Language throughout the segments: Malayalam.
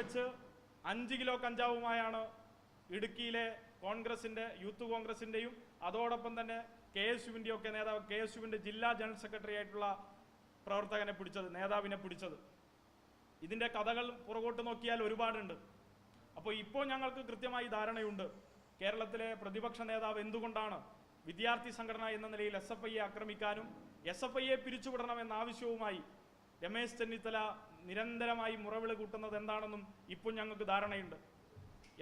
വെച്ച് അഞ്ച് കിലോ കഞ്ചാവുമായാണ് ഇടുക്കിയിലെ കോൺഗ്രസിന്റെ യൂത്ത് കോൺഗ്രസിന്റെയും അതോടൊപ്പം തന്നെ കെ എസ് യുവിന്റെ ഒക്കെ നേതാവ് കെ എസ് യുവിന്റെ ജില്ലാ ജനറൽ സെക്രട്ടറി ആയിട്ടുള്ള പ്രവർത്തകനെ പിടിച്ചത് നേതാവിനെ പിടിച്ചത്. ഇതിന്റെ കഥകൾ പുറകോട്ട് നോക്കിയാൽ ഒരുപാടുണ്ട്. അപ്പോൾ ഇപ്പോൾ ഞങ്ങൾക്ക് കൃത്യമായി ധാരണയുണ്ട്. കേരളത്തിലെ പ്രതിപക്ഷ നേതാവ് എന്തുകൊണ്ടാണ് വിദ്യാർത്ഥി സംഘടന എന്ന നിലയിൽ എസ് എഫ് ഐയെ ആക്രമിക്കാനും എസ് എഫ് ഐയെ പിരിച്ചുവിടണമെന്ന ആവശ്യവുമായി രമേശ് ചെന്നിത്തല നിരന്തരമായി മുറവിളി കൂട്ടുന്നത് എന്താണെന്നും ഇപ്പോൾ ഞങ്ങൾക്ക് ധാരണയുണ്ട്.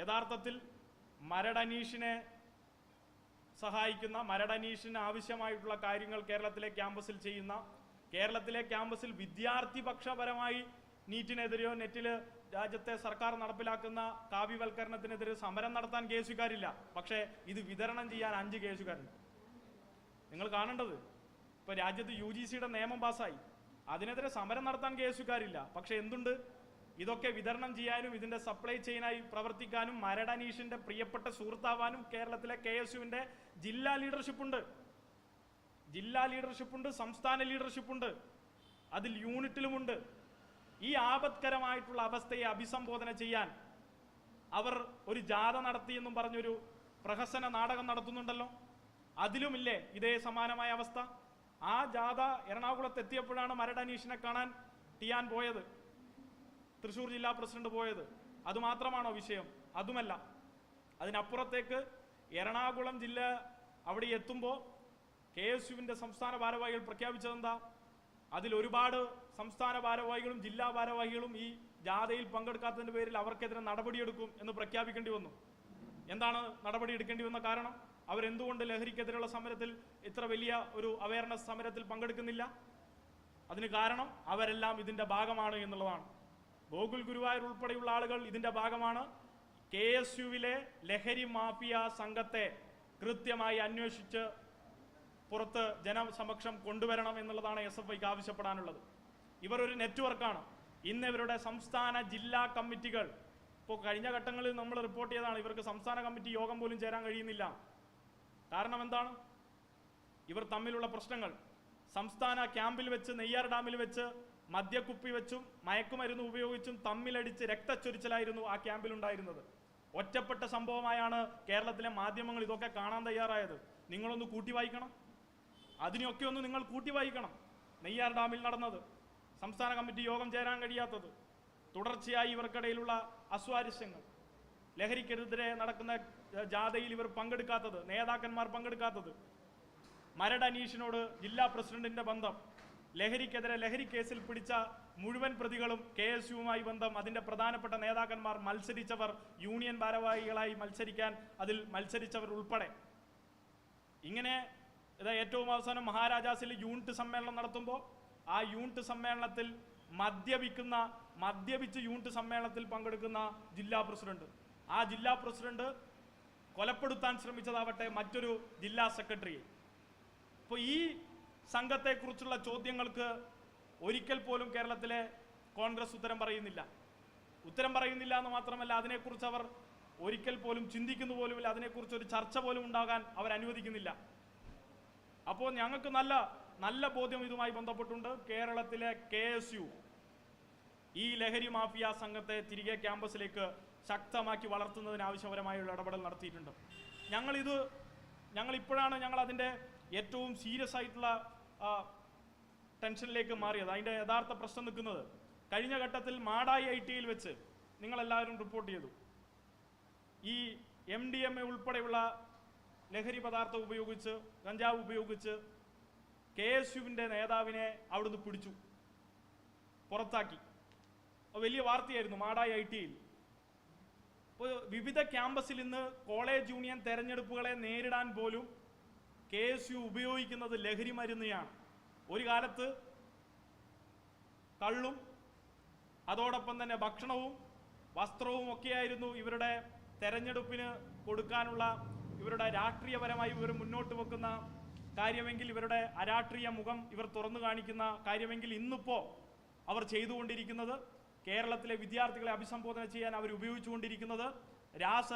യഥാർത്ഥത്തിൽ മരടനീഷിനെ സഹായിക്കുന്ന മരടനീഷിന് ആവശ്യമായിട്ടുള്ള കാര്യങ്ങൾ കേരളത്തിലെ ക്യാമ്പസിൽ ചെയ്യുന്ന കേരളത്തിലെ ക്യാമ്പസിൽ വിദ്യാർത്ഥി പക്ഷപരമായി നീറ്റിനെതിരെയോ നെറ്റിൽ രാജ്യത്തെ സർക്കാർ നടപ്പിലാക്കുന്ന കാവ്യവൽക്കരണത്തിനെതിരെ സമരം നടത്താൻ കേസുകാരില്ല. പക്ഷേ ഇത് വിതരണം ചെയ്യാൻ അഞ്ച് കേസുകാരുണ്ട്. നിങ്ങൾ കാണേണ്ടത് ഇപ്പൊ രാജ്യത്ത് യു നിയമം പാസ്സായി. അതിനെതിരെ സമരം നടത്താൻ കേസുകാരില്ല. പക്ഷെ എന്തുണ്ട്? ഇതൊക്കെ വിതരണം ചെയ്യാനും ഇതിന്റെ സപ്ലൈ ചെയിനായി പ്രവർത്തിക്കാനും മരടനീഷിന്റെ പ്രിയപ്പെട്ട സുഹൃത്താവാനും കേരളത്തിലെ കെ എസ് യുവിന്റെ ജില്ലാ ലീഡർഷിപ്പ് ഉണ്ട്. ജില്ലാ ലീഡർഷിപ്പ് ഉണ്ട് സംസ്ഥാന ലീഡർഷിപ്പ് ഉണ്ട്. അതിൽ യൂണിറ്റിലുമുണ്ട് ഈ ആപത്കരമായിട്ടുള്ള അവസ്ഥയെ അഭിസംബോധന ചെയ്യാൻ അവർ ഒരു ജാഥ നടത്തിയെന്നും പറഞ്ഞൊരു പ്രഹസന നാടകം നടത്തുന്നുണ്ടല്ലോ. അതിലുമില്ലേ ഇതേ സമാനമായ അവസ്ഥ? ആ ജാഥ എറണാകുളത്ത് എത്തിയപ്പോഴാണ് മരടനീഷിനെ കാണാൻ ടിയാൻ പോയത്. തൃശൂർ ജില്ലാ പ്രസിഡന്റ് പോയത്. അതുമാത്രമാണോ വിഷയം? അതുമല്ല. അതിനപ്പുറത്തേക്ക് എറണാകുളം ജില്ല അവിടെ എത്തുമ്പോൾ കെ എസ് യുവിന്റെ സംസ്ഥാന ഭാരവാഹികൾ പ്രഖ്യാപിച്ചതെന്താ? അതിൽ ഒരുപാട് സംസ്ഥാന ഭാരവാഹികളും ജില്ലാ ഭാരവാഹികളും ഈ ജാഥയിൽ പങ്കെടുക്കാത്തതിന്റെ പേരിൽ അവർക്കെതിരെ നടപടിയെടുക്കും എന്ന് പ്രഖ്യാപിക്കേണ്ടി വന്നു. എന്താണ് നടപടി എടുക്കേണ്ടി വന്ന കാരണം? അവരെന്തുകൊണ്ട് ലഹരിക്കെതിരെയുള്ള സമരത്തിൽ ഇത്ര വലിയ ഒരു അവയർനെസ് സമരത്തിൽ പങ്കെടുക്കുന്നില്ല? അതിന് കാരണം അവരെല്ലാം ഇതിന്റെ ഭാഗമാണ് എന്നുള്ളതാണ്. ഗോകുൽ ഗുരുവായൂർ ഉൾപ്പെടെയുള്ള ആളുകൾ ഇതിന്റെ ഭാഗമാണ്. കെ എസ് യുവിലെ ലഹരി മാഫിയ സംഘത്തെ കൃത്യമായി അന്വേഷിച്ച് പുറത്ത് ജനസമക്ഷം കൊണ്ടുവരണം എന്നുള്ളതാണ് എസ് എഫ് ഐക്ക് ആവശ്യപ്പെടാനുള്ളത്. ഇവർ ഒരു നെറ്റ്വർക്കാണ്. ഇന്ന് ഇവരുടെ സംസ്ഥാന ജില്ലാ കമ്മിറ്റികൾ ഇപ്പോൾ കഴിഞ്ഞ ഘട്ടങ്ങളിൽ നമ്മൾ റിപ്പോർട്ട് ചെയ്തതാണ് ഇവർക്ക് സംസ്ഥാന കമ്മിറ്റി യോഗം പോലും ചേരാൻ കഴിയുന്നില്ല. കാരണം എന്താണ്? ഇവർ തമ്മിലുള്ള പ്രശ്നങ്ങൾ. സംസ്ഥാന ക്യാമ്പിൽ വെച്ച് നെയ്യാർ ഡാമിൽ വെച്ച് മദ്യക്കുപ്പി വെച്ചും മയക്കുമരുന്ന് ഉപയോഗിച്ചും തമ്മിലടിച്ച് രക്തച്ചൊരിച്ചിലായിരുന്നു ആ ക്യാമ്പിൽ ഉണ്ടായിരുന്നത്. ഒറ്റപ്പെട്ട സംഭവമായാണ് കേരളത്തിലെ മാധ്യമങ്ങൾ ഇതൊക്കെ കാണാൻ തയ്യാറായത്. നിങ്ങളൊന്ന് കൂട്ടി വായിക്കണം. അതിനെയൊക്കെ ഒന്ന് നിങ്ങൾ കൂട്ടി വായിക്കണം. നെയ്യാർ ഡാമിൽ നടന്നത്. സംസ്ഥാന കമ്മിറ്റി യോഗം ചേരാൻ കഴിയാത്തത്. തുടർച്ചയായി ഇവർക്കിടയിലുള്ള അസ്വാരസ്യങ്ങൾ. ലഹരിക്കെതിരെ നടക്കുന്ന ജാഥയിൽ ഇവർ പങ്കെടുക്കാത്തത് നേതാക്കന്മാർ പങ്കെടുക്കാത്തത്. മരട് അനീഷിനോട് ജില്ലാ പ്രസിഡന്റിന്റെ ബന്ധം. ലഹരിക്കെതിരെ ലഹരി കേസിൽ പിടിച്ച മുഴുവൻ പ്രതികളും കെ എസ് യുവുമായി ബന്ധം. അതിന്റെ പ്രധാനപ്പെട്ട നേതാക്കന്മാർ മത്സരിച്ചവർ യൂണിയൻ ഭാരവാഹികളായി മത്സരിക്കാൻ അതിൽ മത്സരിച്ചവർ ഉൾപ്പെടെ. ഇങ്ങനെ ഇത് ഏറ്റവും അവസാനം മഹാരാജാസിൽ യൂണിറ്റ് സമ്മേളനം നടത്തുമ്പോൾ ആ യൂണിറ്റ് സമ്മേളനത്തിൽ മദ്യപിക്കുന്ന മദ്യപിച്ച് യൂണിറ്റ് സമ്മേളനത്തിൽ പങ്കെടുക്കുന്ന ജില്ലാ പ്രസിഡന്റ്. ആ ജില്ലാ പ്രസിഡന്റ് കൊലപ്പെടുത്താൻ ശ്രമിച്ചതാവട്ടെ മറ്റൊരു ജില്ലാ സെക്രട്ടറിയെ അപ്പോൾ ഈ സംഘത്തെക്കുറിച്ചുള്ള ചോദ്യങ്ങൾക്ക് ഒരിക്കൽ പോലും കേരളത്തിലെ കോൺഗ്രസ് ഉത്തരം പറയുന്നില്ല. ഉത്തരം പറയുന്നില്ല എന്ന് മാത്രമല്ല അതിനെക്കുറിച്ച് അവർ ഒരിക്കൽ പോലും ചിന്തിക്കുന്നു പോലുമില്ല. അതിനെക്കുറിച്ച് ഒരു ചർച്ച പോലും ഉണ്ടാകാൻ അവർ അനുവദിക്കുന്നില്ല. അപ്പോൾ ഞങ്ങൾക്ക് നല്ല നല്ല ബോധ്യം ഇതുമായി ബന്ധപ്പെട്ടുണ്ട്. കേരളത്തിലെ കെ ഈ ലഹരി മാഫിയ സംഘത്തെ തിരികെ ക്യാമ്പസിലേക്ക് ശക്തമാക്കി വളർത്തുന്നതിന് ആവശ്യപരമായുള്ള ഇടപെടൽ നടത്തിയിട്ടുണ്ട്. ഞങ്ങളിത് ഞങ്ങളിപ്പോഴാണ് ഞങ്ങൾ അതിന്റെ ഏറ്റവും സീരിയസ് ആയിട്ടുള്ള ടെൻഷനിലേക്ക് മാറിയത്. അതിന്റെ യഥാർത്ഥ പ്രശ്നം നിൽക്കുന്നത് കഴിഞ്ഞ ഘട്ടത്തിൽ മാടായി ഐ ടിയിൽ വെച്ച് നിങ്ങളെല്ലാവരും റിപ്പോർട്ട് ചെയ്തു. ഈ എം ഡി എം എ ഉൾപ്പെടെയുള്ള ലഹരി പദാർത്ഥം ഉപയോഗിച്ച് കഞ്ചാവ് ഉപയോഗിച്ച് കെ എസ് യുവിന്റെ നേതാവിനെ അവിടുന്ന് പിടിച്ചു. പുറത്താക്കി. വലിയ വാർത്തയായിരുന്നു മാടായി ഐ ടിയിൽ വിവിധ ക്യാമ്പസിൽ ഇന്ന് കോളേജ് യൂണിയൻ തെരഞ്ഞെടുപ്പുകളെ നേരിടാൻ പോലും കെ എസ് യു ഉപയോഗിക്കുന്നത് ലഹരി മരുന്നിയാണ് ഒരു കാലത്ത് കള്ളും അതോടൊപ്പം തന്നെ ഭക്ഷണവും വസ്ത്രവും ഒക്കെയായിരുന്നു ഇവരുടെ തെരഞ്ഞെടുപ്പിന് കൊടുക്കാനുള്ള ഇവരുടെ രാഷ്ട്രീയപരമായി ഇവർ മുന്നോട്ട് വെക്കുന്ന കാര്യമെങ്കിൽ ഇവരുടെ അരാഷ്ട്രീയ മുഖം ഇവർ തുറന്നു കാണിക്കുന്ന കാര്യമെങ്കിൽ ഇന്നിപ്പോൾ അവർ ചെയ്തുകൊണ്ടിരിക്കുന്നത് കേരളത്തിലെ വിദ്യാർത്ഥികളെ അഭിസംബോധന ചെയ്യാൻ അവർ ഉപയോഗിച്ചുകൊണ്ടിരിക്കുന്നത് രാസ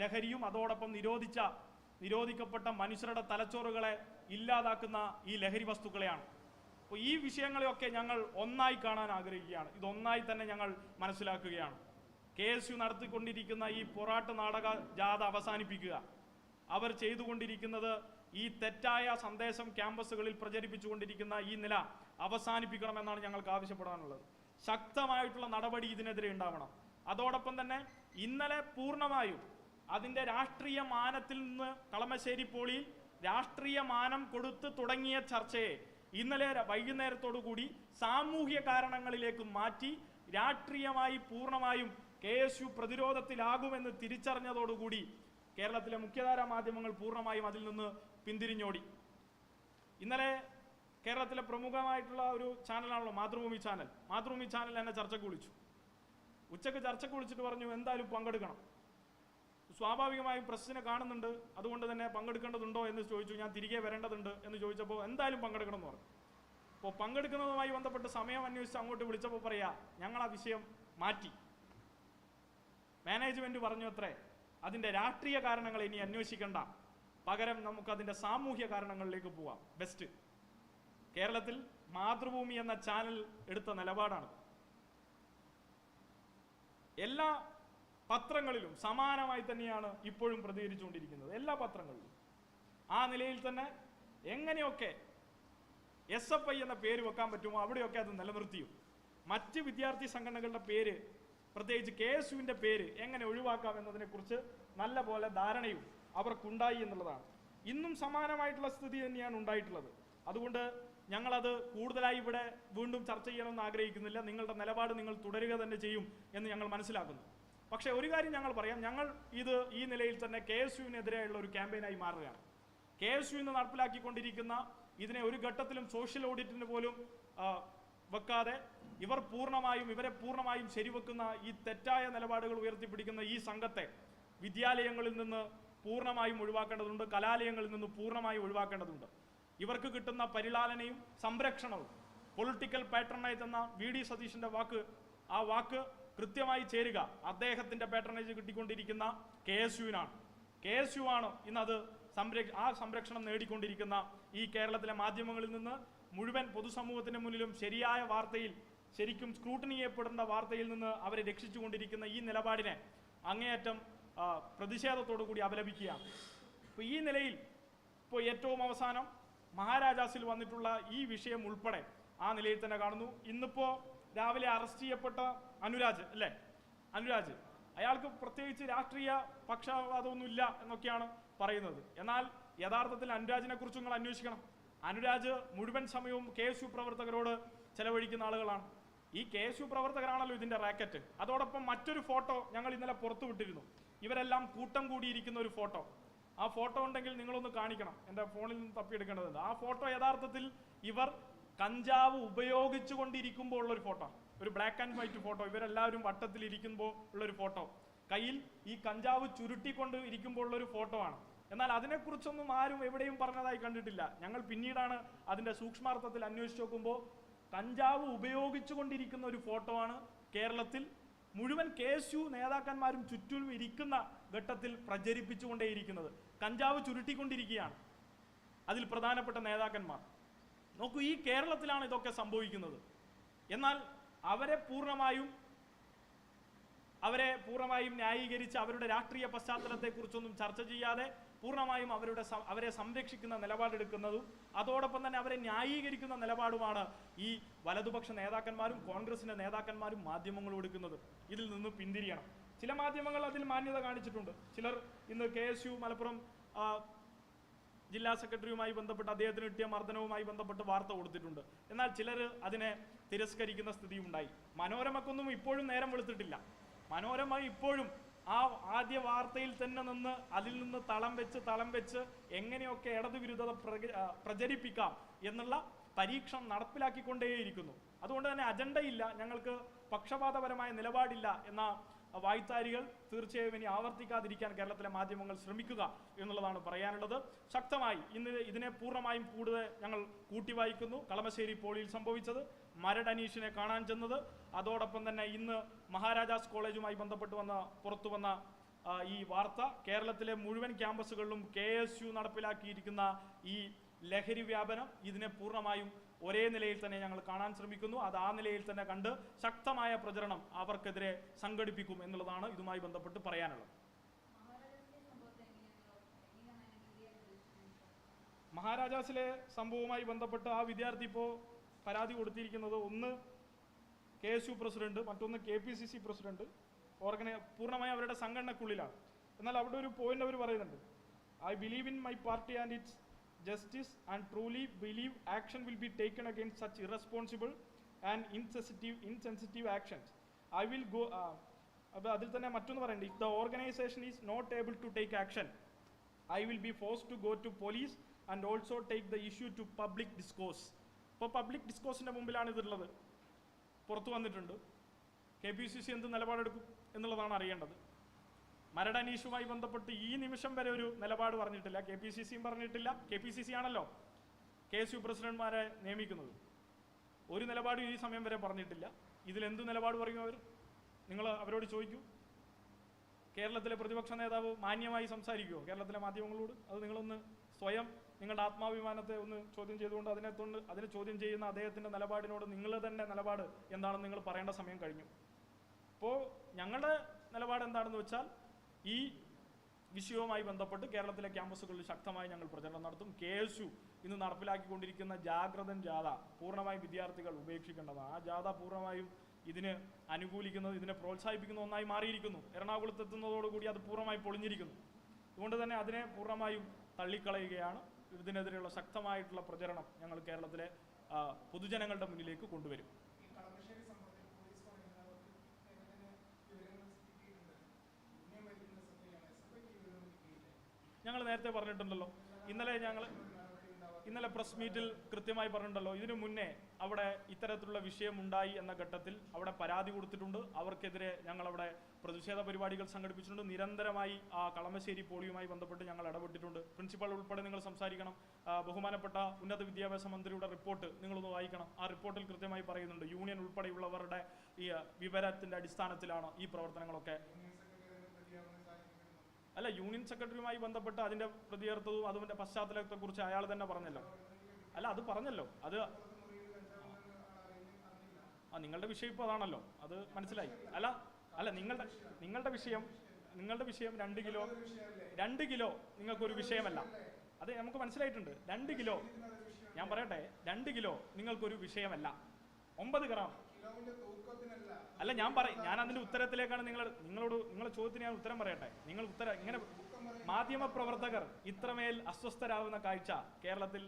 ലഹരിയും അതോടൊപ്പം നിരോധിച്ച നിരോധിക്കപ്പെട്ട മനുഷ്യരുടെ തലച്ചോറുകളെ ഇല്ലാതാക്കുന്ന ഈ ലഹരി വസ്തുക്കളെയാണ്. അപ്പോൾ ഈ വിഷയങ്ങളെയൊക്കെ ഞങ്ങൾ ഒന്നായി കാണാൻ ആഗ്രഹിക്കുകയാണ്. ഇതൊന്നായി തന്നെ ഞങ്ങൾ മനസ്സിലാക്കുകയാണ്. കെ എസ് യു നടത്തിക്കൊണ്ടിരിക്കുന്ന ഈ പൊറാട്ട് നാടക ജാഥ അവസാനിപ്പിക്കുക. അവർ ചെയ്തുകൊണ്ടിരിക്കുന്നത് ഈ തെറ്റായ സന്ദേശം ക്യാമ്പസുകളിൽ പ്രചരിപ്പിച്ചുകൊണ്ടിരിക്കുന്ന ഈ നില അവസാനിപ്പിക്കണമെന്നാണ് ഞങ്ങൾക്ക് ആവശ്യപ്പെടാനുള്ളത്. ശക്തമായിട്ടുള്ള നടപടി ഇതിനെതിരെ ഉണ്ടാവണം. അതോടൊപ്പം തന്നെ ഇന്നലെ പൂർണമായും അതിന്റെ രാഷ്ട്രീയ മാനത്തിൽ നിന്ന് കളമശ്ശേരി പോളിയിൽ രാഷ്ട്രീയ മാനം കൊടുത്ത് തുടങ്ങിയ ചർച്ചയെ ഇന്നലെ വൈകുന്നേരത്തോടുകൂടി വൈകുന്നേരത്തോടു കൂടി സാമൂഹ്യ കാരണങ്ങളിലേക്ക് മാറ്റി രാഷ്ട്രീയമായി പൂർണമായും കെ എസ് യു പ്രതിരോധത്തിലാകുമെന്ന് തിരിച്ചറിഞ്ഞതോടുകൂടി കേരളത്തിലെ മുഖ്യധാരാ മാധ്യമങ്ങൾ പൂർണമായും അതിൽ നിന്ന് പിന്തിരിഞ്ഞോടി. ഇന്നലെ കേരളത്തിലെ പ്രമുഖമായിട്ടുള്ള ഒരു ചാനലാണല്ലോ മാതൃഭൂമി ചാനൽ. മാതൃഭൂമി ചാനൽ എന്നെ ചർച്ചയ്ക്ക് വിളിച്ചു. ഉച്ചയ്ക്ക് ചർച്ചയ്ക്ക് വിളിച്ചിട്ട് പറഞ്ഞു എന്തായാലും പങ്കെടുക്കണം. സ്വാഭാവികമായും പ്രസ്സിനെ കാണുന്നുണ്ട്. അതുകൊണ്ട് തന്നെ പങ്കെടുക്കേണ്ടതുണ്ടോ എന്ന് ചോദിച്ചു. ഞാൻ തിരികെ വരേണ്ടതുണ്ട് എന്ന് ചോദിച്ചപ്പോൾ എന്തായാലും പങ്കെടുക്കണം എന്ന് പറഞ്ഞു. അപ്പോൾ പങ്കെടുക്കുന്നതുമായി ബന്ധപ്പെട്ട് സമയം അന്വേഷിച്ച് അങ്ങോട്ട് വിളിച്ചപ്പോൾ പറയാ ഞങ്ങൾ ആ വിഷയം മാറ്റി. മാനേജ്മെന്റ് പറഞ്ഞു അത്രേ. അതിന്റെ രാഷ്ട്രീയ കാരണങ്ങൾ ഇനി അന്വേഷിക്കണ്ട. പകരം നമുക്ക് അതിന്റെ സാമൂഹ്യ കാരണങ്ങളിലേക്ക് പോവാം. ബെസ്റ്റ്. കേരളത്തിൽ മാതൃഭൂമി എന്ന ചാനൽ എടുത്ത നിലപാടാണ് എല്ലാ പത്രങ്ങളിലും സമാനമായി തന്നെയാണ് ഇപ്പോഴും പ്രതികരിച്ചുകൊണ്ടിരിക്കുന്നത്. എല്ലാ പത്രങ്ങളിലും. ആ നിലയിൽ തന്നെ എങ്ങനെയൊക്കെ എസ് എഫ് ഐ എന്ന പേര് വെക്കാൻ പറ്റുമോ അവിടെയൊക്കെ അത് നിലനിർത്തിയും. മറ്റ് വിദ്യാർത്ഥി സംഘടനകളുടെ പേര് പ്രത്യേകിച്ച് കെ എസ് യുവിന്റെ പേര് എങ്ങനെ ഒഴിവാക്കാം എന്നതിനെക്കുറിച്ച് നല്ല പോലെ ധാരണയും അവർക്കുണ്ടായി എന്നുള്ളതാണ്. ഇന്നും സമാനമായിട്ടുള്ള സ്ഥിതി തന്നെയാണ് ഉണ്ടായിട്ടുള്ളത്. അതുകൊണ്ട് ഞങ്ങളത് കൂടുതലായി ഇവിടെ വീണ്ടും ചർച്ച ചെയ്യണമെന്ന് ആഗ്രഹിക്കുന്നില്ല. നിങ്ങളുടെ നിലപാട് നിങ്ങൾ തുടരുക തന്നെ ചെയ്യും എന്ന് ഞങ്ങൾ മനസ്സിലാക്കുന്നു. പക്ഷേ ഒരു കാര്യം ഞങ്ങൾ പറയാം. ഞങ്ങൾ ഇത് ഈ നിലയിൽ തന്നെ കെ എസ് യുവിനെതിരെയുള്ള ഒരു ക്യാമ്പയിനായി മാറുകയാണ്. കെ എസ് യു നടപ്പിലാക്കിക്കൊണ്ടിരിക്കുന്ന ഇതിനെ ഒരു ഘട്ടത്തിലും സോഷ്യൽ ഓഡിറ്റിന് പോലും വെക്കാതെ ഇവർ പൂർണമായും ഇവരെ പൂർണമായും ശരിവെക്കുന്ന ഈ തെറ്റായ നിലപാടുകൾ ഉയർത്തിപ്പിടിക്കുന്ന ഈ സംഘത്തെ വിദ്യാലയങ്ങളിൽ നിന്ന് പൂർണമായും ഒഴിവാക്കേണ്ടതുണ്ട്. കലാലയങ്ങളിൽ നിന്ന് പൂർണമായും ഒഴിവാക്കേണ്ടതുണ്ട്. ഇവർക്ക് കിട്ടുന്ന പരിലാലനയും സംരക്ഷണവും പൊളിറ്റിക്കൽ പാറ്റേണായി എന്ന വി ഡി സതീഷിന്റെ വാക്ക് ആ വാക്ക് കൃത്യമായി ചേരുക. അദ്ദേഹത്തിന്റെ പാറ്റേണേജ് കിട്ടിക്കൊണ്ടിരിക്കുന്ന കെ എസ് യുവിനാണ് കെ എസ് യു ആണ് ഇന്നത് സംരക്ഷ ആ സംരക്ഷണം നേടിക്കൊണ്ടിരിക്കുന്ന ഈ കേരളത്തിലെ മാധ്യമങ്ങളിൽ നിന്ന് മുഴുവൻ പൊതുസമൂഹത്തിന് മുന്നിലും ശരിയായ വാർത്തയിൽ ശരിക്കും സ്ക്രൂട്ടനി ചെയ്യപ്പെടുന്ന വാർത്തയിൽ നിന്ന് അവരെ രക്ഷിച്ചുകൊണ്ടിരിക്കുന്ന ഈ നിലപാടിനെ അങ്ങേയറ്റം പ്രതിഷേധത്തോടു കൂടി അപലപിക്കുകയാണ്. അപ്പോൾ ഈ നിലയിൽ ഇപ്പോൾ ഏറ്റവും അവസാനം മഹാരാജാസിൽ വന്നിട്ടുള്ള ഈ വിഷയം ഉൾപ്പെടെ ആ നിലയിൽ തന്നെ കാണുന്നു. ഇന്നിപ്പോ രാവിലെ അറസ്റ്റ് ചെയ്യപ്പെട്ട അനുരാജ് അല്ലേ? അനുരാജ് അയാൾക്ക് പ്രത്യേകിച്ച് രാഷ്ട്രീയ പക്ഷപാതമൊന്നുമില്ല എന്നൊക്കെയാണ് പറയുന്നത്. എന്നാൽ യഥാർത്ഥത്തിൽ അനുരാജിനെ കുറിച്ച് നിങ്ങൾ അന്വേഷിക്കണം. അനുരാജ് മുഴുവൻ സമയവും കെ എസ് യു പ്രവർത്തകരോട് ചെലവഴിക്കുന്ന ആളുകളാണ്. ഈ കെ എസ് യു പ്രവർത്തകരാണല്ലോ ഇതിന്റെ റാക്കറ്റ്. അതോടൊപ്പം മറ്റൊരു ഫോട്ടോ ഞങ്ങൾ ഇന്നലെ പുറത്തുവിട്ടിരുന്നു. ഇവരെല്ലാം കൂട്ടം കൂടിയിരിക്കുന്ന ഒരു ഫോട്ടോ. ആ ഫോട്ടോ ഉണ്ടെങ്കിൽ നിങ്ങളൊന്ന് കാണിക്കണം. എന്റെ ഫോണിൽ നിന്ന് തപ്പിയെടുക്കേണ്ടതുണ്ട്. ആ ഫോട്ടോ യഥാർത്ഥത്തിൽ ഇവർ കഞ്ചാവ് ഉപയോഗിച്ചു കൊണ്ടിരിക്കുമ്പോൾ ഉള്ളൊരു ഫോട്ടോ. ഒരു ബ്ലാക്ക് ആൻഡ് വൈറ്റ് ഫോട്ടോ. ഇവരെല്ലാവരും വട്ടത്തിൽ ഇരിക്കുമ്പോൾ ഉള്ളൊരു ഫോട്ടോ. കയ്യിൽ ഈ കഞ്ചാവ് ചുരുട്ടിക്കൊണ്ട് ഇരിക്കുമ്പോൾ ഉള്ളൊരു ഫോട്ടോ ആണ്. എന്നാൽ അതിനെക്കുറിച്ചൊന്നും ആരും എവിടെയും പറഞ്ഞതായി കണ്ടിട്ടില്ല. ഞങ്ങൾ പിന്നീടാണ് അതിന്റെ സൂക്ഷ്മാർത്ഥത്തിൽ അന്വേഷിച്ച് നോക്കുമ്പോൾ കഞ്ചാവ് ഉപയോഗിച്ചു കൊണ്ടിരിക്കുന്ന ഒരു ഫോട്ടോ ആണ് കേരളത്തിൽ മുഴുവൻ കെ എസ് യു നേതാക്കന്മാരും ചുറ്റും ഇരിക്കുന്ന ഘട്ടത്തിൽ പ്രചരിപ്പിച്ചുകൊണ്ടേയിരിക്കുന്നത്. കഞ്ചാവ് ചുരുട്ടിക്കൊണ്ടിരിക്കുകയാണ്. അതിൽ പ്രധാനപ്പെട്ട നേതാക്കന്മാർ. നോക്കൂ ഈ കേരളത്തിലാണ് ഇതൊക്കെ സംഭവിക്കുന്നത്. എന്നാൽ അവരെ പൂർണമായും അവരെ പൂർണമായും ന്യായീകരിച്ച് അവരുടെ രാഷ്ട്രീയ പശ്ചാത്തലത്തെക്കുറിച്ചൊന്നും ചർച്ച ചെയ്യാതെ പൂർണമായും അവരുടെ അവരെ സംരക്ഷിക്കുന്ന നിലപാടെടുക്കുന്നതും അതോടൊപ്പം തന്നെ അവരെ ന്യായീകരിക്കുന്ന നിലപാടുമാണ് ഈ വലതുപക്ഷ നേതാക്കന്മാരും കോൺഗ്രസിന്റെ നേതാക്കന്മാരും മാധ്യമങ്ങളും എടുക്കുന്നത്. ഇതിൽ നിന്ന് പിന്തിരിയണം. ചില മാധ്യമങ്ങൾ അതിൽ മാന്യത കാണിച്ചിട്ടുണ്ട്. ചിലർ ഇന്ന് കെ എസ് യു മലപ്പുറം ജില്ലാ സെക്രട്ടറിയുമായി ബന്ധപ്പെട്ട് അദ്ദേഹത്തിന് കിട്ടിയ മർദ്ദനവുമായി ബന്ധപ്പെട്ട് വാർത്ത കൊടുത്തിട്ടുണ്ട്. എന്നാൽ ചിലർ അതിനെ തിരസ്കരിക്കുന്ന സ്ഥിതി ഉണ്ടായി. മനോരമക്കൊന്നും ഇപ്പോഴും നേരം വെളുത്തിട്ടില്ല. മനോരമ ഇപ്പോഴും ആ ആദ്യ വാർത്തയിൽ തന്നെ നിന്ന് അതിൽ നിന്ന് തളം വെച്ച് തളം വെച്ച് എങ്ങനെയൊക്കെ ഇടതുവിരുദ്ധത വിരുദ്ധത പ്രചരിപ്പിക്കാം എന്നുള്ള പരീക്ഷണം നടപ്പിലാക്കിക്കൊണ്ടേയിരിക്കുന്നു. അതുകൊണ്ട് തന്നെ അജണ്ടയില്ല. ഞങ്ങൾക്ക് പക്ഷപാതപരമായ നിലപാടില്ല എന്ന വായ്ത്താരികൾ തീർച്ചയായും ഇനി ആവർത്തിക്കാതിരിക്കാൻ കേരളത്തിലെ മാധ്യമങ്ങൾ ശ്രമിക്കുക എന്നുള്ളതാണ് പറയാനുള്ളത്. ശക്തമായി ഇന്ന് ഇതിനെ പൂർണമായും കൂടുതൽ ഞങ്ങൾ കൂട്ടിവായിക്കുന്നു. കളമശ്ശേരി പോളിയിൽ സംഭവിച്ചത് മരട് അനീഷിനെ കാണാൻ ചെന്നത്. അതോടൊപ്പം തന്നെ ഇന്ന് മഹാരാജാസ് കോളേജുമായി ബന്ധപ്പെട്ട് വന്ന പുറത്തു വന്ന ഈ വാർത്ത കേരളത്തിലെ മുഴുവൻ ക്യാമ്പസുകളിലും കെ നടപ്പിലാക്കിയിരിക്കുന്ന ഈ ലഹരി വ്യാപനം ഇതിനെ പൂർണമായും ഒരേ നിലയിൽ തന്നെ ഞങ്ങൾ കാണാൻ ശ്രമിക്കുന്നു. അത് ആ നിലയിൽ തന്നെ കണ്ട് ശക്തമായ പ്രചരണം അവർക്കെതിരെ സംഘടിപ്പിക്കും എന്നുള്ളതാണ് ഇതുമായി ബന്ധപ്പെട്ട് പറയാനുള്ളത്. മഹാരാജാസിലെ സംഭവവുമായി ബന്ധപ്പെട്ട് ആ വിദ്യാർത്ഥി ഇപ്പോൾ പരാതി കൊടുത്തിരിക്കുന്നത് ഒന്ന് കെ എസ് യു പ്രസിഡന്റ് മറ്റൊന്ന് K P C C president. ഓർഗനൈ പൂർണമായും അവരുടെ സംഘടനക്കുള്ളിലാണ്. എന്നാൽ അവിടെ ഒരു പോയിന്റ് അവർ പറയുന്നുണ്ട്. I believe in my party and its justice and truly believe action will be taken against such irresponsible and insensitive insensitive actions I will go അപ്പോൾ അതിൽ തന്നെ മറ്റൊന്ന് പറയുന്നുണ്ട് if the organisation is not able to take action I will be force to go to police and also take the issue to public discourse ഇപ്പോൾ പബ്ലിക് ഡിസ്കോഴ്സിന്റെ മുമ്പിലാണ് ഇതുള്ളത് പുറത്തു വന്നിട്ടുണ്ട്. കെ പി സി സി എന്ത് നിലപാടെടുക്കും എന്നുള്ളതാണ് അറിയേണ്ടത്. മരട് അനീഷുമായി ബന്ധപ്പെട്ട് ഈ നിമിഷം വരെ ഒരു നിലപാട് പറഞ്ഞിട്ടില്ല. കെ പി സി സിയും പറഞ്ഞിട്ടില്ല. കെ പി സി സി ആണല്ലോ കെ എസ് യു പ്രസിഡന്റ്മാരെ നിയമിക്കുന്നത്. ഒരു നിലപാടും ഈ സമയം വരെ പറഞ്ഞിട്ടില്ല. ഇതിലെന്ത് നിലപാട് പറയും അവർ? നിങ്ങൾ അവരോട് ചോദിക്കൂ. കേരളത്തിലെ പ്രതിപക്ഷ നേതാവ് മാന്യമായി സംസാരിക്കുമോ കേരളത്തിലെ മാധ്യമങ്ങളോട്? അത് നിങ്ങളൊന്ന് സ്വയം നിങ്ങളുടെ ആത്മാഭിമാനത്തെ ഒന്ന് ചോദ്യം ചെയ്തുകൊണ്ട് അതിനെ തൊണ്ട് അതിനെ ചോദ്യം ചെയ്യുന്ന അദ്ദേഹത്തിന്റെ നിലപാടിനോട് നിങ്ങൾ തന്നെ നിലപാട് എന്താണെന്ന് നിങ്ങൾ പറയേണ്ട സമയം കഴിഞ്ഞു. അപ്പോൾ ഞങ്ങളുടെ നിലപാട് എന്താണെന്ന് വെച്ചാൽ ഈ വിഷയവുമായി ബന്ധപ്പെട്ട് കേരളത്തിലെ ക്യാമ്പസുകളിൽ ശക്തമായി ഞങ്ങൾ പ്രചരണം നടത്തും. കെ എസ് യു ഇന്ന് നടപ്പിലാക്കിക്കൊണ്ടിരിക്കുന്ന ജാഗ്രതൻ ജാഥ പൂർണമായും വിദ്യാർത്ഥികൾ ഉപേക്ഷിക്കേണ്ടതാണ്. ആ ജാഥ പൂർണമായും ഇതിന് അനുകൂലിക്കുന്നത് ഇതിനെ പ്രോത്സാഹിപ്പിക്കുന്ന ഒന്നായി മാറിയിരിക്കുന്നു. എറണാകുളത്ത് എത്തുന്നതോടുകൂടി അത് പൂർണമായി പൊളിഞ്ഞിരിക്കുന്നു. അതുകൊണ്ട് തന്നെ അതിനെ പൂർണമായും തള്ളിക്കളയുകയാണ്. ഇതിനെതിരെയുള്ള ശക്തമായിട്ടുള്ള പ്രചരണം ഞങ്ങൾ കേരളത്തിലെ പൊതുജനങ്ങളുടെ മുന്നിലേക്ക് കൊണ്ടുവരും. ഞങ്ങൾ നേരത്തെ പറഞ്ഞിട്ടുണ്ടല്ലോ. ഇന്നലെ ഞങ്ങൾ ഇന്നലെ പ്രസ് മീറ്റിൽ കൃത്യമായി പറഞ്ഞിട്ടുണ്ടല്ലോ. ഇതിനു മുന്നേ അവിടെ ഇത്തരത്തിലുള്ള വിഷയം ഉണ്ടായി എന്ന ഘട്ടത്തിൽ അവിടെ പരാതി കൊടുത്തിട്ടുണ്ട്. അവർക്കെതിരെ ഞങ്ങൾ അവിടെ പ്രതിഷേധ പരിപാടികൾ സംഘടിപ്പിച്ചിട്ടുണ്ട്. നിരന്തരമായി ആ കളമശ്ശേരി പോളിയുമായി ബന്ധപ്പെട്ട് ഞങ്ങൾ ഇടപെട്ടിട്ടുണ്ട്. പ്രിൻസിപ്പൽ ഉൾപ്പെടെ നിങ്ങൾ സംസാരിക്കണം. ബഹുമാനപ്പെട്ട ഉന്നത വിദ്യാഭ്യാസ മന്ത്രിയുടെ റിപ്പോർട്ട് നിങ്ങളൊന്ന് വായിക്കണം. ആ റിപ്പോർട്ടിൽ കൃത്യമായി പറയുന്നുണ്ട്. യൂണിയൻ ഉൾപ്പെടെയുള്ളവരുടെ ഈ വിവരത്തിന്റെ അടിസ്ഥാനത്തിലാണ് ഈ പ്രവർത്തനങ്ങളൊക്കെ യൂണിയൻ സെക്രട്ടറി അതിന് പ്രതിയാവുന്ന സാഹചര്യം വരുന്നു അല്ല യൂണിയൻ സെക്രട്ടറിയുമായി ബന്ധപ്പെട്ട് അതിന്റെ പ്രതികർത്തവും പശ്ചാത്തലത്തെ കുറിച്ച് അയാൾ തന്നെ പറഞ്ഞല്ലോ. അല്ല അത് പറഞ്ഞല്ലോ. അത് ആ നിങ്ങളുടെ വിഷയം ഇപ്പോൾ അതാണല്ലോ. അത് മനസ്സിലായി. അല്ല അല്ല നിങ്ങളുടെ നിങ്ങളുടെ വിഷയം നിങ്ങളുടെ വിഷയം രണ്ട് കിലോ രണ്ട് കിലോ നിങ്ങൾക്കൊരു വിഷയമല്ല. അത് നമുക്ക് മനസ്സിലായിട്ടുണ്ട്. രണ്ട് കിലോ ഞാൻ പറയട്ടെ രണ്ട് കിലോ നിങ്ങൾക്കൊരു വിഷയമല്ല. ഒമ്പത് ഗ്രാം അല്ല ഞാൻ പറയും ഞാൻ അതിന്റെ ഉത്തരത്തിലേക്കാണ് നിങ്ങൾ നിങ്ങളോട് നിങ്ങളെ ചോദ്യത്തിന് ഞാൻ ഉത്തരം പറയട്ടെ. നിങ്ങൾ ഉത്തരം ഇങ്ങനെ മാധ്യമ പ്രവർത്തകർ ഇത്രമേൽ അസ്വസ്ഥരാകുന്ന കാഴ്ച കേരളത്തിൽ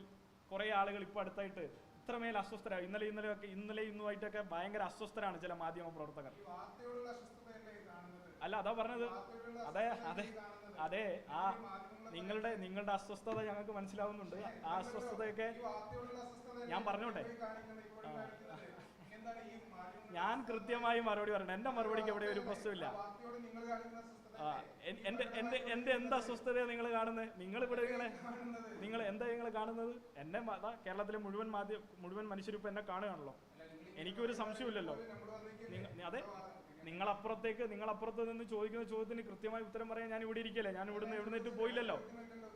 കുറെ ആളുകൾ ഇപ്പോൾ അടുത്തായിട്ട് ഇത്രമേൽ അസ്വസ്ഥരാകും ഇന്നലെ ഇന്നലെ ഒക്കെ ഇന്നലെ ഇന്നുമായിട്ടൊക്കെ ഭയങ്കര അസ്വസ്ഥരാണ് ചില മാധ്യമ പ്രവർത്തകർ അല്ല അതാ പറഞ്ഞത്. അതെ അതെ അതെ. ആ നിങ്ങളുടെ നിങ്ങളുടെ അസ്വസ്ഥത ഞങ്ങൾക്ക് മനസ്സിലാവുന്നുണ്ട്. ആ അസ്വസ്ഥതയൊക്കെ ഞാൻ പറഞ്ഞോട്ടെ? ഞാൻ കൃത്യമായി മറുപടി പറയണം. എന്റെ മറുപടിക്ക് എവിടെ ഒരു പ്രശ്നമില്ല. എന്റെ എന്റെ എന്റെ എന്ത് അസ്വസ്ഥതയാണ് നിങ്ങൾ കാണുന്നത്? നിങ്ങൾ ഇവിടെ നിങ്ങളെ നിങ്ങൾ എന്താ നിങ്ങൾ കാണുന്നത്? എന്നെ കേരളത്തിലെ മുഴുവൻ മാധ്യമ മുഴുവൻ മനുഷ്യരിപ്പോൾ എന്നെ കാണുകയാണല്ലോ. എനിക്കൊരു സംശയമില്ലല്ലോ. അതെ? നിങ്ങളപ്പുറത്തേക്ക് നിങ്ങളപ്പുറത്ത് നിന്ന് ചോദിക്കുന്ന ചോദ്യത്തിന് കൃത്യമായി ഉത്തരം പറയാൻ ഞാൻ ഇവിടെ ഇരിക്കല്ലേ? ഞാൻ ഇവിടുന്ന് എവിടുന്നിട്ട് പോയില്ലല്ലോ.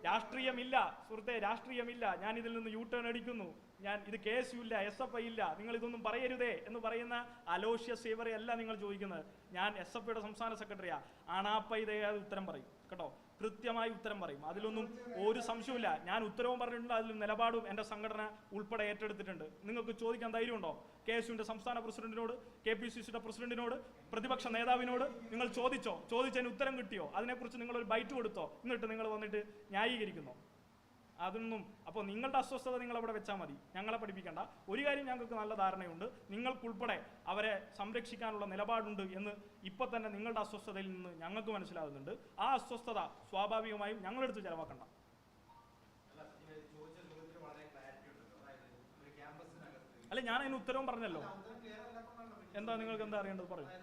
രാഷ്ട്രീയമില്ല. സുഹൃത്തെ രാഷ്ട്രീയമില്ല. ഞാൻ ഇതിൽ നിന്ന് യൂ ടേൺ അടിക്കുന്നു. ഞാൻ ഇത് കെ എസ് യു ഇല്ല എസ് എഫ് ഐ ഇല്ല. നിങ്ങൾ ഇതൊന്നും പറയരുതേ എന്ന് പറയുന്ന അലോഷ്യ സേവറയല്ല നിങ്ങൾ ചോദിക്കുന്നത്. ഞാൻ എസ് എഫ് ഐയുടെ സംസ്ഥാന സെക്രട്ടറിയാ. ഇതേ ഉത്തരം പറയും. കേട്ടോ? കൃത്യമായി ഉത്തരം പറയും. അതിലൊന്നും ഒരു സംശയമില്ല ഞാൻ ഉത്തരവും പറഞ്ഞിട്ടുണ്ട്. അതിൽ നിലപാടും എന്റെ സംഘടന ഉൾപ്പെടെ ഏറ്റെടുത്തിട്ടുണ്ട്. നിങ്ങൾക്ക് ചോദിക്കാൻ ധൈര്യമുണ്ടോ? കെ എസ് യുവിന്റെ സംസ്ഥാന പ്രസിഡന്റിനോട് കെ പി സി സിയുടെ പ്രസിഡന്റിനോട് പ്രതിപക്ഷ നേതാവിനോട് നിങ്ങൾ ചോദിച്ചോ? ചോദിച്ചതിന് ഉത്തരം കിട്ടിയോ? അതിനെക്കുറിച്ച് നിങ്ങൾ ഒരു ബൈറ്റ് കൊടുത്തോ? എന്നിട്ട് നിങ്ങൾ വന്നിട്ട് ന്യായീകരിക്കുന്നോ? അതൊന്നും അപ്പോൾ നിങ്ങളുടെ അസ്വസ്ഥത നിങ്ങൾ അവിടെ വെച്ചാൽ മതി. ഞങ്ങളെ പഠിപ്പിക്കേണ്ട. ഒരു കാര്യം ഞങ്ങൾക്ക് നല്ല ധാരണയുണ്ട്. നിങ്ങൾക്കുൾപ്പെടെ അവരെ സംരക്ഷിക്കാനുള്ള നിലപാടുണ്ട് എന്ന് ഇപ്പം തന്നെ നിങ്ങളുടെ അസ്വസ്ഥതയിൽ നിന്ന് ഞങ്ങൾക്ക് മനസ്സിലാകുന്നുണ്ട്. ആ അസ്വസ്ഥത സ്വാഭാവികമായും ഞങ്ങളെടുത്ത് ചെലവാക്കണ്ട. അല്ല, ഞാൻ അതിന് ഉത്തരവും പറഞ്ഞല്ലോ. എന്താ നിങ്ങൾക്ക് എന്താ അറിയേണ്ടത്? പറയൂ. അതെ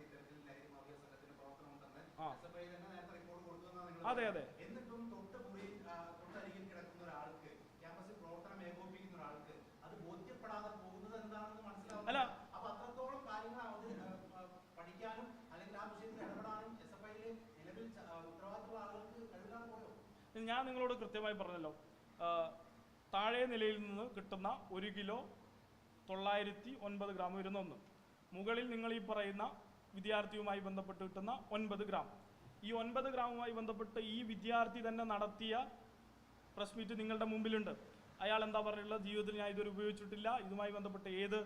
ഇത്തരത്തിൽ ലഹരി മാഫിയ സംഘത്തിന്റെ പ്രവർത്തനം ഉണ്ടെന്ന് ആ. SFI തന്നെ നേരത്തെ report കൊടുത്തുവെന്നാണ് നിങ്ങൾ അതെ, പറഞ്ഞത്. അതെ. എന്നിട്ടും തൊട്ട് മുറിയിൽ ആ, തൊട്ടരികിൽ കിടക്കുന്ന ഒരാൾക്ക് ക്യാമ്പസിൽ പ്രവർത്തനം ഏകോപിപ്പിക്കുന്ന ഒരാൾക്ക് അത് ബോധ്യപ്പെടാതെ പോകുന്നത് എന്താണെന്ന് മനസ്സിലാവുന്നില്ല. അല്ല. അപ്പൊ അത്രത്തോളം കാര്യങ്ങൾ അവർ ആ, ആ, പഠിക്കാനും അല്ലെങ്കിൽ ആ വിഷയത്തിൽ ഇടപെടാനും എസ് എഫ് ഐയിൽ നിലവിൽ ച- ആ, ഉത്തരവാദിത്തമുള്ള ആളുകൾക്ക് കഴിവില്ലാതെ പോയോ ഞാൻ നിങ്ങളോട് കൃത്യമായി പറഞ്ഞല്ലോ. താഴെ നിലയിൽ നിന്ന് കിട്ടുന്ന ഒരു കിലോ തൊള്ളായിരത്തി ഒൻപത് ഗ്രാം വരുന്ന ഒന്ന്. മുകളിൽ നിങ്ങൾ ഈ പറയുന്ന വിദ്യാർത്ഥിയുമായി ബന്ധപ്പെട്ട് കിട്ടുന്ന ഒൻപത് ഗ്രാം. ഈ ഒൻപത് ഗ്രാമുമായി ബന്ധപ്പെട്ട് ഈ വിദ്യാർത്ഥി തന്നെ നടത്തിയ പ്രസ് മീറ്റ് നിങ്ങളുടെ മുമ്പിലുണ്ട്. അയാൾ എന്താ പറഞ്ഞിട്ടുള്ളത്? ജീവിതത്തിൽ ഞാൻ ഇതുവരെ ഉപയോഗിച്ചിട്ടില്ല. ഇതുമായി ബന്ധപ്പെട്ട് ഏത്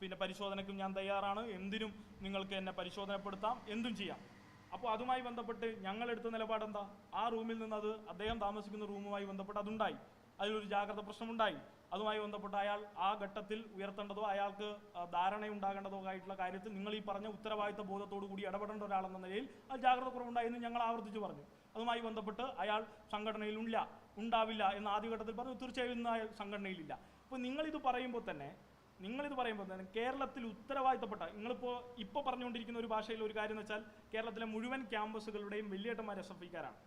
പിന്നെ പരിശോധനയ്ക്കും ഞാൻ തയ്യാറാണ്. എന്തിനും നിങ്ങൾക്ക് എന്നെ പരിശോധനപ്പെടുത്താം. എന്തും ചെയ്യാം. അപ്പോൾ അതുമായി ബന്ധപ്പെട്ട് ഞങ്ങൾ എടുത്ത നിലപാട് എന്താ ആ റൂമിൽ നിന്ന് അത് അദ്ദേഹം താമസിക്കുന്ന റൂമുമായി ബന്ധപ്പെട്ട് അതുണ്ടായി. അതിലൊരു ജാഗ്രത പ്രശ്നമുണ്ടായി. അതുമായി ബന്ധപ്പെട്ട് അയാൾ ആ ഘട്ടത്തിൽ ഉയർത്തേണ്ടതോ അയാൾക്ക് ധാരണയുണ്ടാകേണ്ടതോ ആയിട്ടുള്ള കാര്യത്തിൽ നിങ്ങൾ ഈ പറഞ്ഞ ഉത്തരവാദിത്ത ബോധത്തോടു കൂടി ഇടപെടേണ്ട ഒരാളെന്ന നിലയിൽ അത് ജാഗ്രത കുറവുണ്ടായി എന്ന് ഞങ്ങൾ ആവർത്തിച്ച് പറഞ്ഞു. അതുമായി ബന്ധപ്പെട്ട് അയാൾ സംഘടനയിലില്ല ഉണ്ടാവില്ല എന്ന് ആദ്യഘട്ടത്തിൽ പറഞ്ഞു. തീർച്ചയായും ഇന്ന് സംഘടനയിലില്ല. അപ്പോൾ നിങ്ങളിത് പറയുമ്പോൾ തന്നെ നിങ്ങളിത് പറയുമ്പോൾ തന്നെ കേരളത്തിൽ ഉത്തരവാദിത്തപ്പെട്ട നിങ്ങളിപ്പോൾ ഇപ്പോൾ പറഞ്ഞുകൊണ്ടിരിക്കുന്ന ഒരു ഭാഷയിൽ ഒരു കാര്യം എന്ന് വെച്ചാൽ കേരളത്തിലെ മുഴുവൻ ക്യാമ്പസുകളുടെയും വലിയേട്ടന്മാർ എസ് എഫ് ഇക്കാരാണ്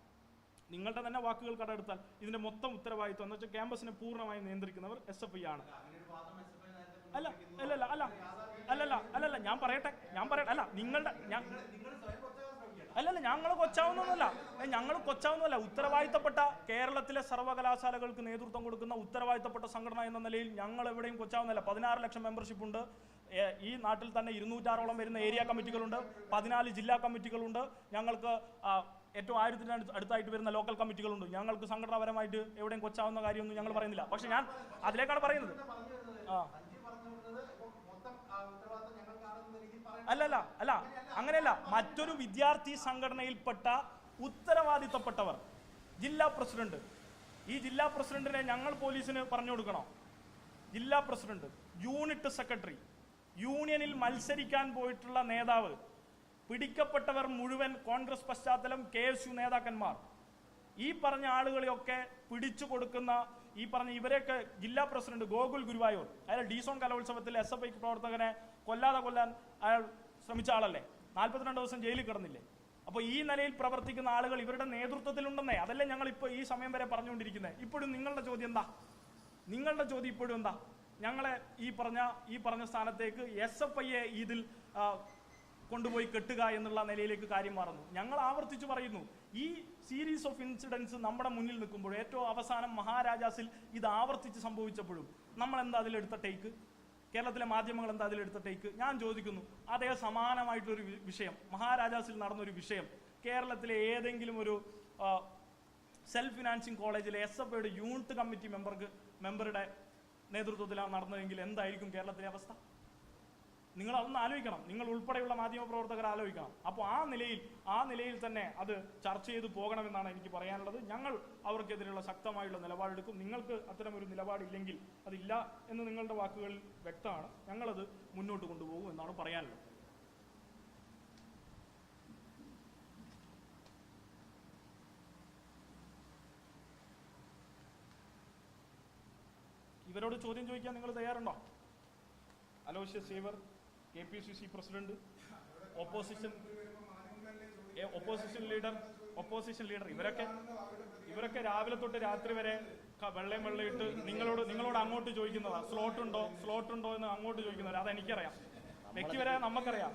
നിങ്ങളുടെ തന്നെ വാക്കുകൾ കടമെടുത്താൽ ഇതിന്റെ മൊത്തം ഉത്തരവാദിത്വം എന്ന് വെച്ചാൽ ക്യാമ്പസിനെ പൂർണമായും നിയന്ത്രിക്കുന്നവർ എസ് എഫ് ഐ ആണ്. അല്ല അല്ലല്ല അല്ല അല്ലല്ല അല്ലല്ല ഞാൻ പറയട്ടെ ഞാൻ പറയട്ടെ അല്ല നിങ്ങളുടെ ഞാൻ നിങ്ങൾ സ്വയം കൊച്ചാകാൻ ശ്രമിക്കുകയാണ് അല്ലല്ല ഞങ്ങൾ കൊച്ചാവുന്നതല്ല ഞങ്ങൾ കൊച്ചാവുന്നതല്ല ഉത്തരവാദിത്തപ്പെട്ട കേരളത്തിലെ സർവകലാശാലകൾക്ക് നേതൃത്വം കൊടുക്കുന്ന ഉത്തരവാദിത്തപ്പെട്ട സംഘടന എന്ന നിലയിൽ ഞങ്ങൾ എവിടെയും കൊച്ചാവുന്നല്ല. പതിനാറ് ലക്ഷം മെമ്പർഷിപ്പ് ഉണ്ട്. ഈ നാട്ടിൽ തന്നെ ഇരുന്നൂറ്റാറോളം വരുന്ന ഏരിയ കമ്മിറ്റികളുണ്ട് പതിനാല് ജില്ലാ കമ്മിറ്റികളുണ്ട് ഞങ്ങൾക്ക് ഏറ്റവും ആയിരത്തിന് അടുത്തായിട്ട് വരുന്ന ലോക്കൽ കമ്മിറ്റികളുണ്ട് ഞങ്ങൾക്ക് സംഘടനാപരമായിട്ട് എവിടെയും കൊച്ചാവുന്ന കാര്യമൊന്നും ഞങ്ങൾ പറയുന്നില്ല. പക്ഷെ ഞാൻ അതിലേക്കാണ് പറയുന്നത്. ആ. അല്ല അല്ലല്ല അല്ല. അങ്ങനെയല്ല മറ്റൊരു വിദ്യാർത്ഥി സംഘടനയിൽപ്പെട്ട ഉത്തരവാദിത്തപ്പെട്ടവർ ജില്ലാ പ്രസിഡന്റ്. ഈ ജില്ലാ പ്രസിഡന്റിനെ ഞങ്ങൾ പോലീസിന് പറഞ്ഞു കൊടുക്കണോ? ജില്ലാ പ്രസിഡന്റ് യൂണിറ്റ് സെക്രട്ടറി യൂണിയനിൽ മത്സരിക്കാൻ പോയിട്ടുള്ള നേതാവ് പിടിക്കപ്പെട്ടവർ മുഴുവൻ കോൺഗ്രസ് പശ്ചാത്തലം കെ എസ് യു നേതാക്കന്മാർ. ഈ പറഞ്ഞ ആളുകളെയൊക്കെ പിടിച്ചു കൊടുക്കുന്ന ഈ പറഞ്ഞ ഇവരെയൊക്കെ ജില്ലാ പ്രസിഡന്റ് ഗോകുൽ ഗുരുവായൂർ അയാൾ ഡീസോൺ കലോത്സവത്തിൽ എസ് എഫ് ഐ പ്രവർത്തകനെ കൊല്ലാതെ കൊല്ലാൻ അയാൾ ശ്രമിച്ച ആളല്ലേ? നാൽപ്പത്തിരണ്ട് ദിവസം ജയിലിൽ കിടന്നില്ലേ? അപ്പോൾ ഈ നിലയിൽ പ്രവർത്തിക്കുന്ന ആളുകൾ ഇവരുടെ നേതൃത്വത്തിലുണ്ടെന്നേ അതല്ലേ ഞങ്ങൾ ഇപ്പോൾ ഈ സമയം വരെ പറഞ്ഞുകൊണ്ടിരിക്കുന്നത് ഇപ്പോഴും നിങ്ങളുടെ ചോദ്യം എന്താ? നിങ്ങളുടെ ചോദ്യം ഇപ്പോഴും എന്താ? ഞങ്ങളെ ഈ പറഞ്ഞ ഈ പറഞ്ഞ സ്ഥാനത്തേക്ക് എസ് എഫ് ഐയെ ഇതിൽ കൊണ്ടുപോയി കെട്ടുക എന്നുള്ള നിലയിലേക്ക് കാര്യം മാറുന്നു. ഞങ്ങൾ ആവർത്തിച്ച് പറയുന്നു ഈ സീരീസ് ഓഫ് ഇൻസിഡൻസ് നമ്മുടെ മുന്നിൽ നിൽക്കുമ്പോൾ ഏറ്റവും അവസാനം മഹാരാജാസിൽ ഇത് ആവർത്തിച്ച് സംഭവിച്ചപ്പോഴും നമ്മൾ എന്താ അതിലെടുത്ത ടേക്ക്? കേരളത്തിലെ മാധ്യമങ്ങൾ എന്താ അതിലെടുത്ത ടേക്ക് ഞാൻ ചോദിക്കുന്നു. അതേ സമാനമായിട്ടൊരു വിഷയം. മഹാരാജാസിൽ നടന്നൊരു വിഷയം. കേരളത്തിലെ ഏതെങ്കിലും ഒരു സെൽഫ് ഫിനാൻസിങ് കോളേജിലെ എസ് എഫ് ഐയുടെ യൂണിറ്റ് കമ്മിറ്റി മെമ്പർക്ക് മെമ്പറുടെ നേതൃത്വത്തിലാണ് നടന്നതെങ്കിൽ എന്തായിരിക്കും കേരളത്തിലെ അവസ്ഥ? നിങ്ങൾ അതൊന്ന് ആലോചിക്കണം. നിങ്ങൾ ഉൾപ്പെടെയുള്ള മാധ്യമ പ്രവർത്തകർ ആലോചിക്കണം. അപ്പോൾ ആ നിലയിൽ ആ നിലയിൽ തന്നെ അത് ചർച്ച ചെയ്ത് പോകണമെന്നാണ് എനിക്ക് പറയാനുള്ളത്. ഞങ്ങൾ അവർക്കെതിരെയുള്ള ശക്തമായുള്ള നിലപാടെടുക്കും. നിങ്ങൾക്ക് അത്തരം ഒരു നിലപാടില്ലെങ്കിൽ അതില്ല എന്ന് നിങ്ങളുടെ വാക്കുകളിൽ വ്യക്തമാണ്. ഞങ്ങളത് മുന്നോട്ട് കൊണ്ടുപോകും എന്നാണ് പറയാനുള്ളത്. ഇവരോട് ചോദ്യം ചോദിക്കാൻ നിങ്ങൾ തയ്യാറുണ്ടോ? Aloshy Xavier K P C C president opposition opposition leader opposition leader ഇവരൊക്കെ ഇവരൊക്കെ രാവിലെ തൊട്ട് രാത്രി വരെ വെള്ളം വെള്ളയും വെള്ളയിട്ട് നിങ്ങളോട് നിങ്ങളോട് അങ്ങോട്ട് ചോദിക്കുന്നതാ. സ്ലോട്ട് ഉണ്ടോ? സ്ലോട്ട് ഉണ്ടോ എന്ന് അങ്ങോട്ട് ചോദിക്കുന്നവരാ. അതെനിക്കറിയാം. വ്യക്തിപരമായി നമുക്കറിയാം.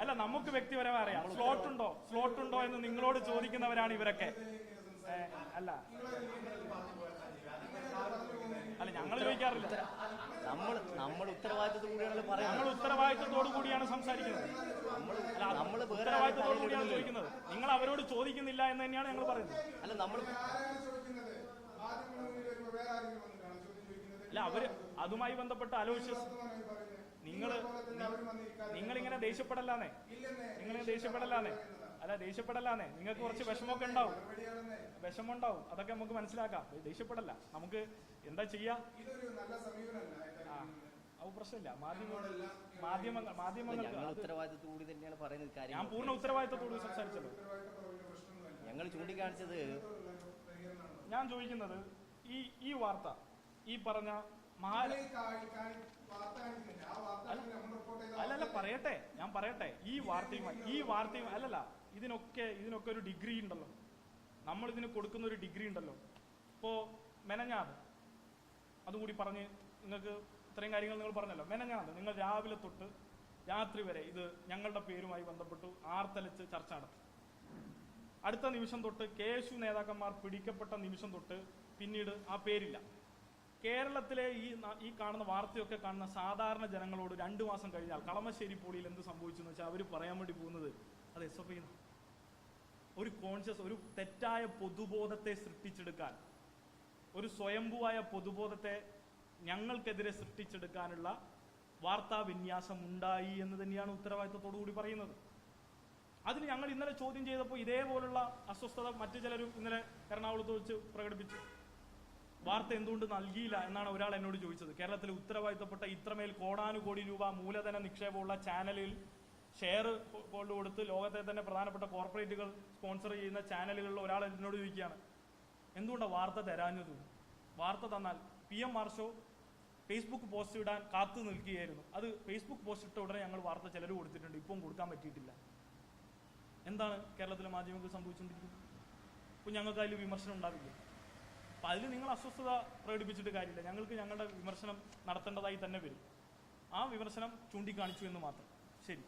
അല്ല നമുക്ക് വ്യക്തിപരമായി അറിയാം. സ്ലോട്ട് ഉണ്ടോ? സ്ലോട്ട് ഉണ്ടോ എന്ന് നിങ്ങളോട് ചോദിക്കുന്നവരാണ് ഇവരൊക്കെ. അല്ല. അല്ല ഞങ്ങൾ ചോദിക്കാറില്ല. നമ്മൾ നമ്മൾ ഉത്തരവാദിത്തത്തോടെയാണ് പറയുന്നത്. നമ്മൾ ഉത്തരവാദിത്തത്തോടു കൂടിയാണ് സംസാരിക്കുന്നത്. നമ്മൾ അല്ല, നമ്മൾ വേറെ ഉത്തരവാദിത്തത്തോടു കൂടിയാണ് ചോദിക്കുന്നത്. നിങ്ങൾ അവരോട് ചോദിക്കുന്നില്ല എന്ന് തന്നെയാണ് ഞങ്ങൾ പറയുന്നത്. അല്ല നമ്മൾ ആരാണ് ചോദിക്കുന്നത് മാധ്യമങ്ങളുടെ വേറെ ആരെങ്കിലും വന്നിട്ടാണ് ചോദ്യം ചോദിക്കുന്നത് അല്ല അവർ അതുമായി ബന്ധപ്പെട്ട് ആലോചിച്ച വർത്തമാനമായി പറയുന്നത് നിങ്ങൾ അവരും വന്ന് ഇക്കാര്യം നിങ്ങളിങ്ങനെ ദേഷ്യപ്പെടല്ലാന്നേ? ഇല്ലെന്നേ നിങ്ങളിങ്ങനെ ദേഷ്യപ്പെടല്ലാന്നേ? അല്ല ദേഷ്യപ്പെടല്ലാന്നേ നിങ്ങൾക്ക് കുറച്ച് വിഷമമൊക്കെ ഉണ്ടാവും. വിഷമം അതൊക്കെ നമുക്ക് മനസ്സിലാക്കാം. ദേഷ്യപ്പെടല്ല. നമുക്ക് എന്താ ചെയ്യാ? ആ അത് പ്രശ്നമില്ല. മാധ്യമങ്ങൾ മാധ്യമങ്ങൾ ഉത്തരവാദിത്തത്തോടെ തന്നെയാണ് പറയുന്നത് ഞാൻ പൂർണ ഉത്തരവാദിത്തത്തോട് സംസാരിച്ചത് ഞങ്ങൾ ചൂണ്ടിക്കാണിച്ചത് ഞാൻ ചോദിക്കുന്നത് ഈ ഈ വാർത്ത ഈ പറഞ്ഞ അല്ലല്ല പറയട്ടെ. ഞാൻ പറയട്ടെ. ഈ വാർത്തയുമായി ഈ വാർത്തയും അല്ലല്ല ഇതിനൊക്കെ ഇതിനൊക്കെ ഒരു ഡിഗ്രി ഉണ്ടല്ലോ. നമ്മൾ ഇതിന് കൊടുക്കുന്ന ഒരു ഡിഗ്രി ഉണ്ടല്ലോ. ഇപ്പോൾ മെനഞ്ഞാത് അതുകൂടി പറഞ്ഞ് നിങ്ങൾക്ക് ഇത്രയും കാര്യങ്ങൾ നിങ്ങൾ പറഞ്ഞല്ലോ. മെനഞ്ഞാത് നിങ്ങൾ രാവിലെ തൊട്ട് രാത്രി വരെ ഇത് ഞങ്ങളുടെ പേരുമായി ബന്ധപ്പെട്ടു ആർത്തലച്ച് ചർച്ച നടത്തി. അടുത്ത നിമിഷം തൊട്ട് കെ എസ് യു നേതാക്കന്മാർ പിടിക്കപ്പെട്ട നിമിഷം തൊട്ട് പിന്നീട് ആ പേരില്ല. കേരളത്തിലെ ഈ ഈ കാണുന്ന വാർത്തയൊക്കെ കാണുന്ന സാധാരണ ജനങ്ങളോട് രണ്ടു മാസം കഴിഞ്ഞാൽ കളമശ്ശേരി പോളിയിൽ എന്ത് സംഭവിച്ചു എന്ന് വെച്ചാൽ അവർ പറയാൻ വേണ്ടി പോകുന്നത് അത് എസ് എഫ് ഒരു കോൺഷ്യസ് ഒരു തെറ്റായ പൊതുബോധത്തെ സൃഷ്ടിച്ചെടുക്കാൻ ഒരു സ്വയംഭുവായ പൊതുബോധത്തെ ഞങ്ങൾക്കെതിരെ സൃഷ്ടിച്ചെടുക്കാനുള്ള വാർത്താ വിന്യാസം ഉണ്ടായി എന്ന് തന്നെയാണ് ഉത്തരവാദിത്തത്തോടു കൂടി പറയുന്നത്. അതിന് ഞങ്ങൾ ഇന്നലെ ചോദ്യം ചെയ്തപ്പോൾ ഇതേപോലുള്ള അസ്വസ്ഥത മറ്റു ചിലരും ഇന്നലെ എറണാകുളത്ത് വെച്ച് പ്രകടിപ്പിച്ചു. വാർത്ത എന്തുകൊണ്ട് നൽകിയില്ല എന്നാണ് ഒരാൾ എന്നോട് ചോദിച്ചത്. കേരളത്തിലെ ഉത്തരവാദിത്തപ്പെട്ട ഇത്രമേൽ കോടാനുകോടി രൂപ മൂലധന നിക്ഷേപമുള്ള ചാനലിൽ ഷെയർ ഹോൾഡ് കൊടുത്ത് ലോകത്തെ തന്നെ പ്രധാനപ്പെട്ട കോർപ്പറേറ്റുകൾ സ്പോൺസർ ചെയ്യുന്ന ചാനലുകളിൽ ഒരാൾ എന്നോട് ചോദിക്കുകയാണ്. എന്തുകൊണ്ടാണ് വാർത്ത തരാഞ്ഞത്? വാർത്ത തന്നാൽ പി എം മാർഷോ ഫേസ്ബുക്ക് പോസ്റ്റ് ഇടാൻ കാത്തു നിൽക്കുകയായിരുന്നു. അത് ഫേസ്ബുക്ക് പോസ്റ്റ് ഇട്ട ഉടനെ ഞങ്ങൾ വാർത്ത ചിലർ കൊടുത്തിട്ടുണ്ട്. ഇപ്പം കൊടുക്കാൻ പറ്റിയിട്ടില്ല. എന്താണ് കേരളത്തിലെ മാധ്യമങ്ങൾ സംഭവിച്ചുകൊണ്ടിരിക്കുന്നത്? ഇപ്പം ഞങ്ങൾക്ക് അതിൽ വിമർശനം ഉണ്ടാവില്ല. അപ്പം അതിൽ നിങ്ങൾ അസ്വസ്ഥത പ്രകടിപ്പിച്ചിട്ട് കാര്യമില്ല. ഞങ്ങൾക്ക് ഞങ്ങളുടെ വിമർശനം നടത്തേണ്ടതായി തന്നെ വരും. ആ വിമർശനം ചൂണ്ടിക്കാണിച്ചു എന്ന് മാത്രം. ശരി.